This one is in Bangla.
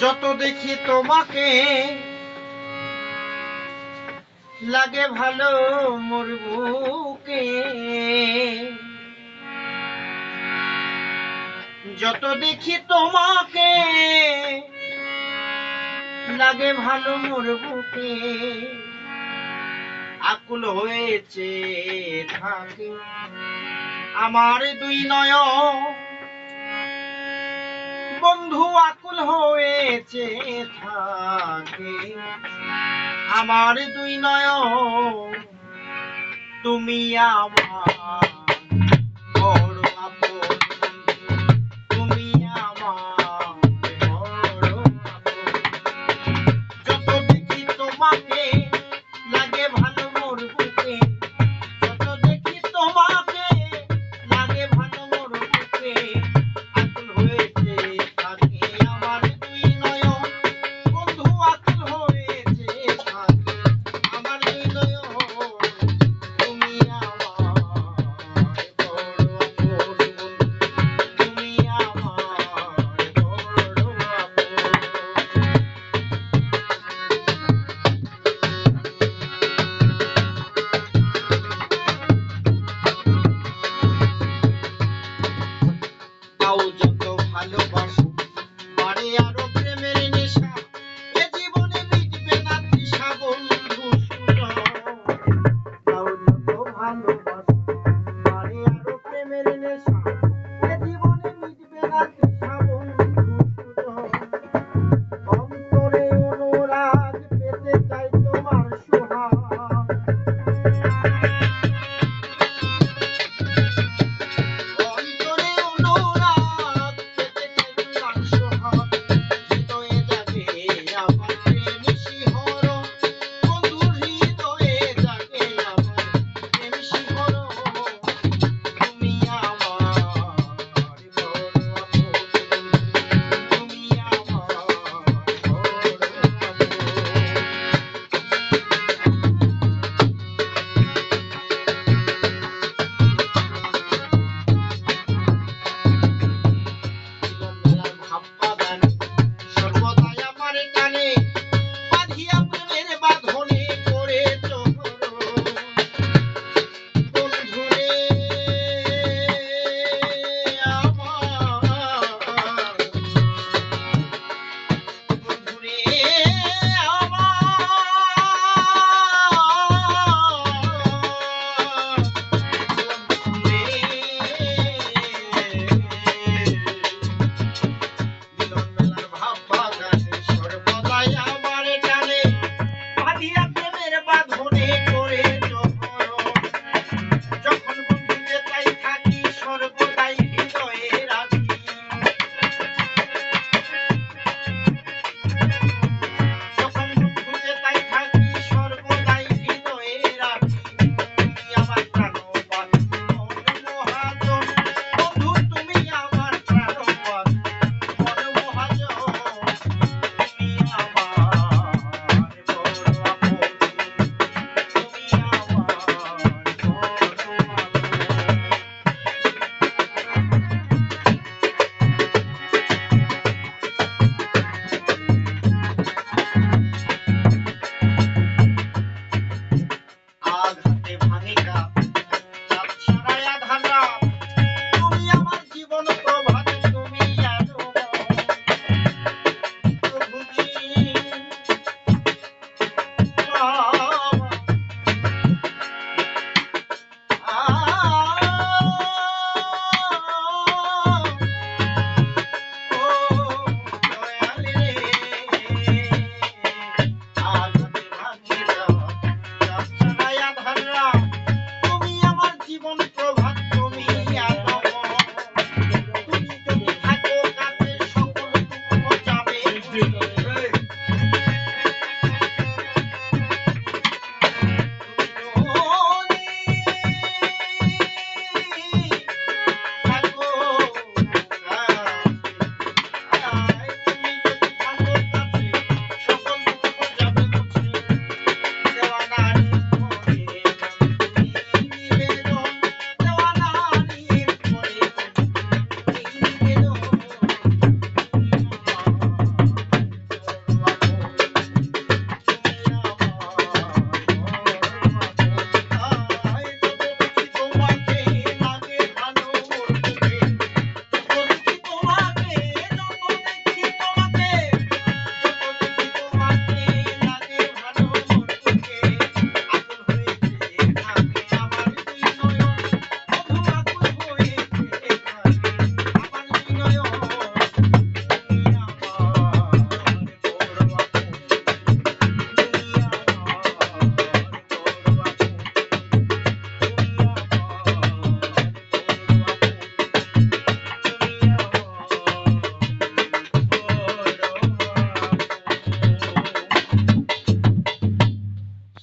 যত দেখি তোমাকে, লাগে ভালো মোর বুকে। যত দেখি তোমাকে, লাগে ভালো মোর বুকে। আকুল হয়েছে থাকে আমার দুই নয়ন আকুল হয়েছে থাকে। আমার দুই নয় তুমি আমার ভালোবাসা